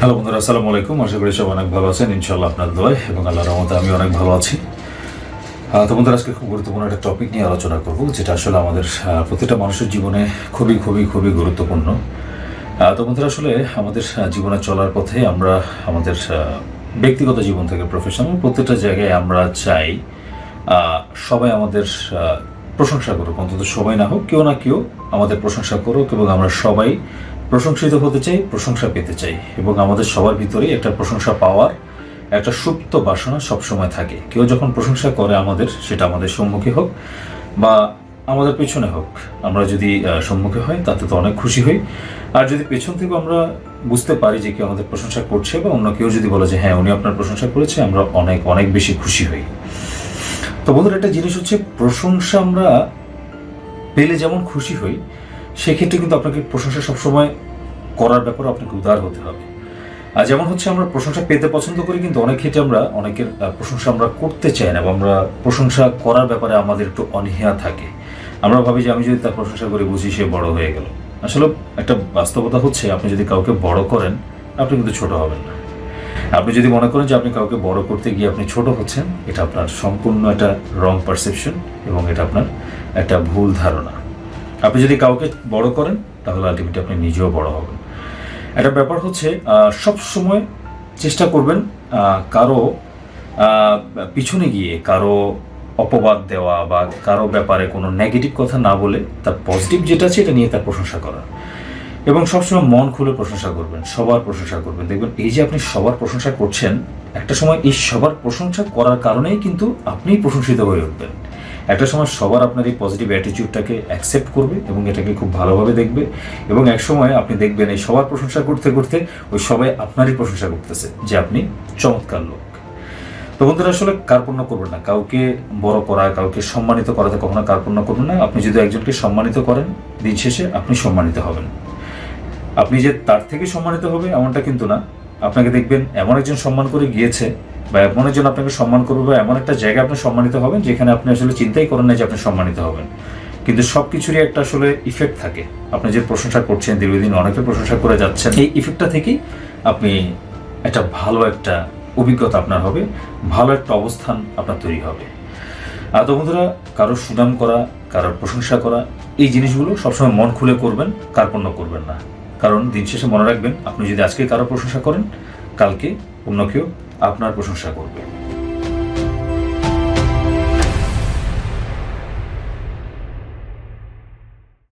Hello বন্ধুরা, আসসালামু আলাইকুম। আশা করি সব অনেক ভালো আছেন। ইনশাল্লাহ আপনার দোয়ায় এবং আল্লাহ রহমতে আমি অনেক ভালো আছি। তো বন্ধুরা, আজকে খুব গুরুত্বপূর্ণ একটা টপিক নিয়ে আলোচনা করব, যেটা আসলে আমাদের প্রতিটা মানুষের জীবনে খুবই খুবই খুবই গুরুত্বপূর্ণ। তো বন্ধুরা, আসলে আমাদের জীবনে চলার পথে আমরা আমাদের ব্যক্তিগত জীবন থেকে প্রফেশনাল প্রত্যেকটা জায়গায় আমরা চাই সবাই আমাদের প্রশংসা করুক, অন্তত সবাই না হোক, কেউ না কেউ আমাদের প্রশংসা করুক এবং আমরা সবাই প্রশংসিত হতে চাই, প্রশংসা পেতে চাই এবং আমাদের সবার ভিতরেই একটা প্রশংসা পাওয়ার একটা সুপ্ত বাসনা সবসময় থাকে। কেউ যখন প্রশংসা করে আমাদের, সেটা আমাদের সম্মুখে হোক বা আমাদের পেছনে হোক। আমরা যদি সম্মুখে হয় তাতে তো অনেক খুশি হই। আর যদি পেছন থেকে আমরা বুঝতে পারি যে কেউ আমাদের প্রশংসা করছে বা অন্য কেউ যদি বলে যে হ্যাঁ উনি আপনার প্রশংসা করেছে, আমরা অনেক অনেক বেশি খুশি হই। তো বন্ধুরা, একটা জিনিস হচ্ছে প্রশংসা আমরা পেলে যেমন খুশি হই সেক্ষেত্রে কিন্তু আপনাকে প্রশংসা সবসময় করার ব্যাপারে আপনাকে উদার হতে হবে। আর যেমন হচ্ছে আমরা প্রশংসা পেতে পছন্দ করি, কিন্তু অনেক ক্ষেত্রে আমরা, অনেকের প্রশংসা আমরা করতে চাই না বা আমরা প্রশংসা করার ব্যাপারে আমাদের একটু অনীহা থাকে। আমরা ভাবি যে আমি যদি তার প্রশংসা করি, বুঝি সে বড় হয়ে গেল। আসলে একটা বাস্তবতা হচ্ছে, আপনি যদি কাউকে বড় করেন, আপনি কিন্তু ছোট হবেন না। আপনি যদি মনে করেন যে আপনি কাউকে বড় করতে গিয়ে আপনি ছোট হচ্ছেন, এটা আপনার সম্পূর্ণ একটা রং পারসেপশন এবং এটা আপনার একটা ভুল ধারণা। আপনি যদি কাউকে বড় করেন, তাহলে আলটিমেটলি আপনি নিজেও বড় হবেন। একটা ব্যাপার হচ্ছে সব সময় চেষ্টা করবেন কারও পিছনে গিয়ে কারও অপবাদ দেওয়া বা কারও ব্যাপারে কোনো নেগেটিভ কথা না বলে তার পজিটিভ যেটা আছে এটা নিয়ে তার প্রশংসা করা। এবং সবসময় মন খুলে প্রশংসা করবেন, সবার প্রশংসা করবেন। দেখবেন এই যে আপনি সবার প্রশংসা করছেন, একটা সময় এই সবার প্রশংসা করার কারণেই কিন্তু আপনি প্রশংসিত হয়ে উঠবেন। একটা সময় সবার আপনার এই পজিটিভ অ্যাটিটিউডটাকে অ্যাকসেপ্ট করবে এবং এটাকে খুব ভালোভাবে দেখবে এবং এক সময় আপনি দেখবেন এই সবার প্রশংসা করতে করতে ওই সবাই আপনারই প্রশংসা করতেছে যে আপনি চমৎকার লোক। তো বন্ধুরা, আসলে কার্পণ্য করবেন না। কাউকে বড় করা, কাউকে সম্মানিত করাতে কখনো কার্পণ্য করবেন না। আপনি যদি একজনকে সম্মানিত করেন, দিন শেষে আপনি সম্মানিত হবেন। আপনি যে তার থেকে সম্মানিত হবে এমনটা কিন্তু না। আপনাকে দেখবেন, এমন একজন সম্মান করে গিয়েছে বা এমন একজন আপনাকে সম্মান করবে বা এমন একটা জায়গায় আপনি সম্মানিত হবেন যেখানে আপনি আসলে চিন্তাই করেন না যে আপনি সম্মানিত হবেন। কিন্তু সব কিছুরই একটা আসলে ইফেক্ট থাকে। আপনি যে প্রশংসা করছেন, দীর্ঘদিন অনেকের প্রশংসা করে যাচ্ছেন, এই ইফেক্টটা থেকেই আপনি একটা ভালো একটা অভিজ্ঞতা আপনার হবে, ভালো একটা অবস্থান আপনার তৈরি হবে। আর তো বন্ধুরা, কারও সুনাম করা কারোর প্রশংসা করা, এই জিনিসগুলো সবসময় মন খুলে করবেন, কার্পণ্য করবেন না। কারণ দিন শেষে মনে রাখবেন, আপনি যদি আজকে কারও প্রশংসা করেন, কালকে অন্য কেউ আপনার প্রশংসা করবে।